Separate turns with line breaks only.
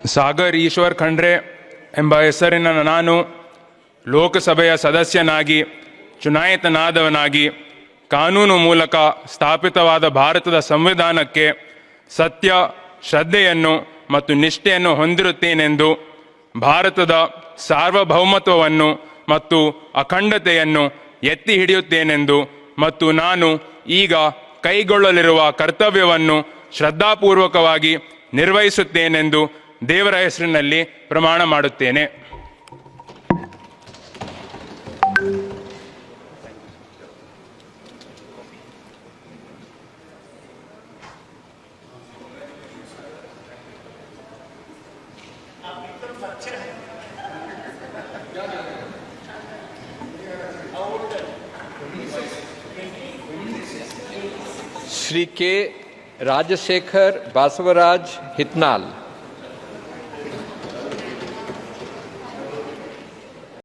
ಸಾಗರ್ ಈಶ್ವರ್ ಖಂಡ್ರೆ ಎಂಬ ಹೆಸರಿನ ನಾನು ಲೋಕಸಭೆಯ ಸದಸ್ಯನಾಗಿ, ಚುನಾಯಿತನಾದವನಾಗಿ, ಕಾನೂನು ಮೂಲಕ ಸ್ಥಾಪಿತವಾದ ಭಾರತದ ಸಂವಿಧಾನಕ್ಕೆ ಸತ್ಯ, ಶ್ರದ್ಧೆಯನ್ನು ಮತ್ತು ನಿಷ್ಠೆಯನ್ನು ಹೊಂದಿರುತ್ತೇನೆಂದು, ಭಾರತದ ಸಾರ್ವಭೌಮತ್ವವನ್ನು ಮತ್ತು ಅಖಂಡತೆಯನ್ನು ಎತ್ತಿ ಹಿಡಿಯುತ್ತೇನೆಂದು ಮತ್ತು ನಾನು ಈಗ ಕೈಗೊಳ್ಳಲಿರುವ ಕರ್ತವ್ಯವನ್ನು ಶ್ರದ್ಧಾಪೂರ್ವಕವಾಗಿ ನಿರ್ವಹಿಸುತ್ತೇನೆಂದು ದೇವರ ಹೆಸರಿನಲ್ಲಿ ಪ್ರಮಾಣ ಮಾಡುತ್ತೇನೆ.
ಶ್ರೀ ಕೆ ರಾಜಶೇಖರ್ ಬಸವರಾಜ್ ಹಿತ್ನಾಲ್.